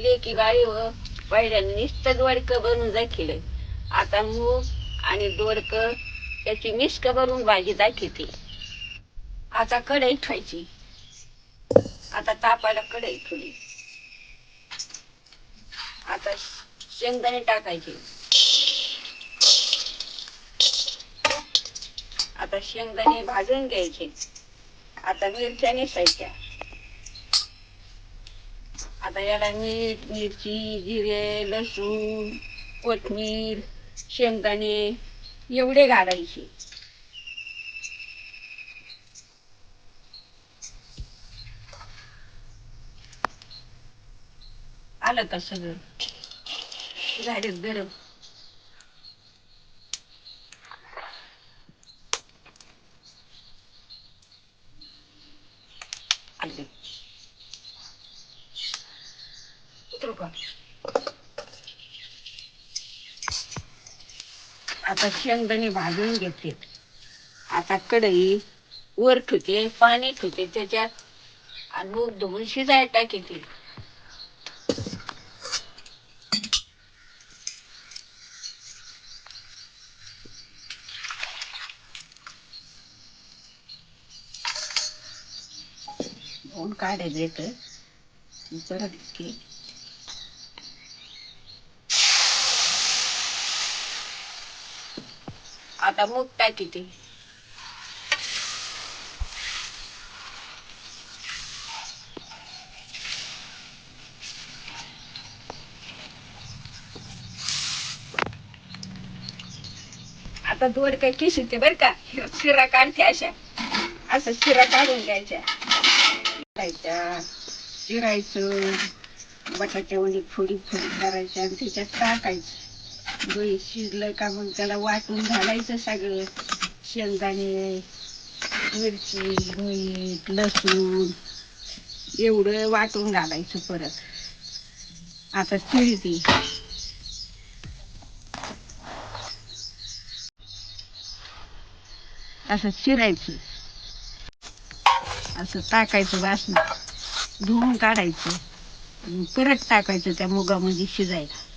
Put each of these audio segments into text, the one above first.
लेकी गाडी व पहिल्याने नुसतं दोडकं बनवून दाखिलं. आता मूग आणि दोडकं त्याची मिस्क बनवून भाजी दाखवते आता कढई ठेवायची. आता तापायला कढई ठेवली. आता शेंगदाणे टाकायचे. आता शेंगदाणे भाजून घ्यायचे. आता मिरच्या नेसायच्या आता याला मीठ मिरची जिरे लसूण कोथमीर शेंगदाणे एवढे घालायचे आलं का सगळं? झाडे गरम आले उतरू का आता शेंगदाणे भाजून घेते. आता कढई वर ठेवते पाणी ठेवते त्याच्यात आणि मूग धुवून शिजायला टाकीते. काढायचं येतं. परत आता मूग टाकीते आता दोड काय किसते बर का? शिरा काढते अशा. असं शिरा काढून घ्यायच्या घ्यायच्या शिरायचं बटाट्या फोडी फोडी करायच्या आणि त्याच्यात टाकायचं. दोही शिजलं का मग त्याला वाटून घालायचं सगळं. शेंगदाणे मिरची मीठ लसूण एवढं वाटून घालायचं परत. आता चिळती असं चिरायचं. असं टाकायचं वासना. धुवून काढायचं. परत टाकायचं त्या मुगामध्ये शिजायला.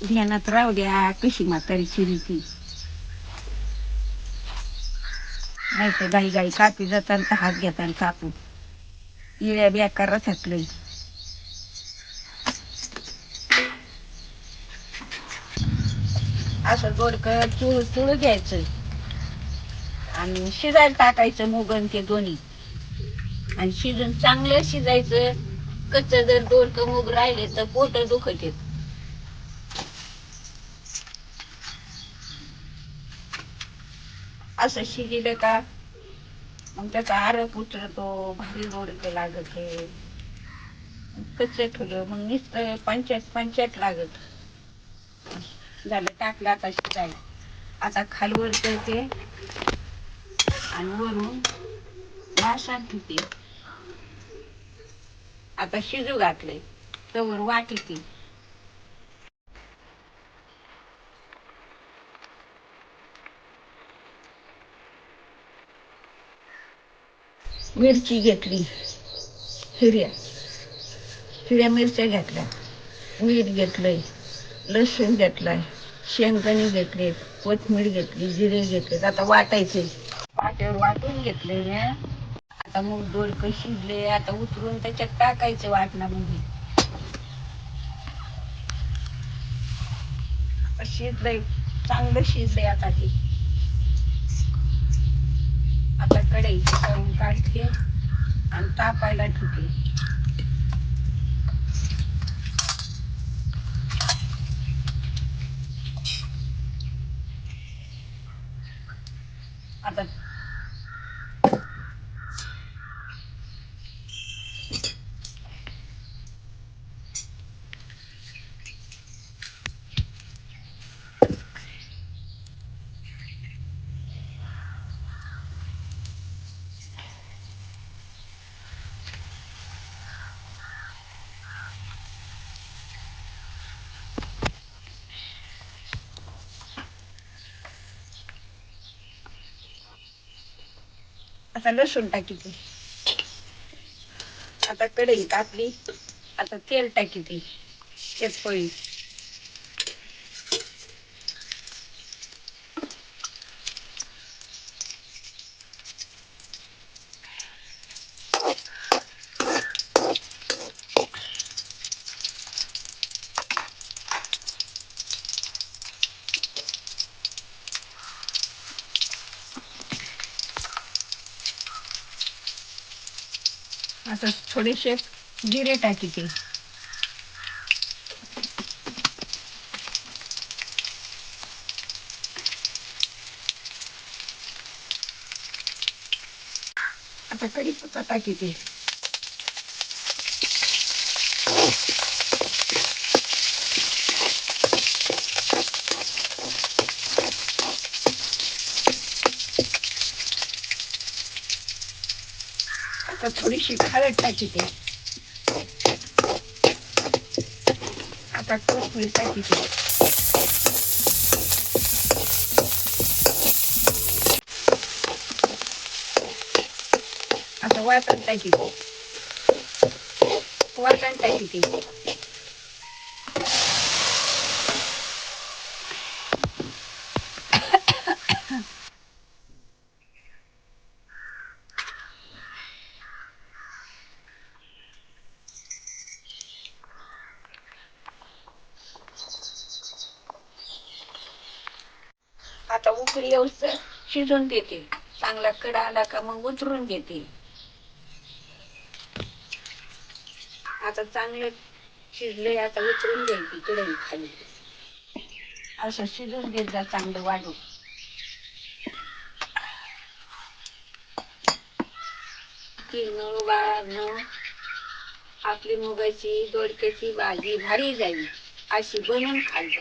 ध्यानात राहू द्या कशी म्हातारी चिरीती नाही तर गाई गाई कापी जाताना तर हात घेताना कापून इळ्या बेकार थकलंय असं गोडकं चुळ चुळ घ्यायचं आणि शिजायला टाकायचं मुगन ते दोन्ही आणि शिजून चांगलं शिजायचं कच्च जर दोडकं मूग राहिले तर पोट दुखत येत असं शिजलं का? मग त्याचा आरप उतरतो भारी गोडकं लागत हे. कच्च ठेवलं मग नुसतं पंचायत पंचायत लागत. झालं टाकलं आता शिजायला. आता खालवर करते आणि वरून भाषण ठेवते. आता शिजू घातले तवर वाटते मिरची घेतली. हिऱ्या हिऱ्या मिरच्या घेतल्या. मीठ घेतलंय. लसूण घेतलाय. शेंगदाणे घेतले. कोथमीर घेतली. जिरे घेतले. आता वाटायचे. पाट्यावर वाटून घेतले आता मग दोडकं शिजले. आता उतरून त्याच्यात टाकायचं वाटणामध्ये. आता शिजलंय. चांगलं शिजलंय आता ते. आता कढई करून काढते आणि तापायला ठेवते. आता आता लसूण टाकीते. आता कढई टाकली आता तेल टाकीते. तेच पोळी आता थोडेसे जिरे टाकीते आता कढीपत्ता टाकीते आता थोडीशी हळद टाकीते आता कोथिंबीर टाकीते आता वाटण टाकीते वाटण टाकीते आता उकळी येऊस शिजून देते. चांगला कडा आला का मग उतरून घेते. आता चांगलं शिजले आता उतरून द्यायची तिकडे खाली. असं शिजून देत जा चांगलं वाढून. किरणं वाढणं आपली मुगाची दोडक्याची भाजी भारी जाईल अशी बनवून खाल्लं.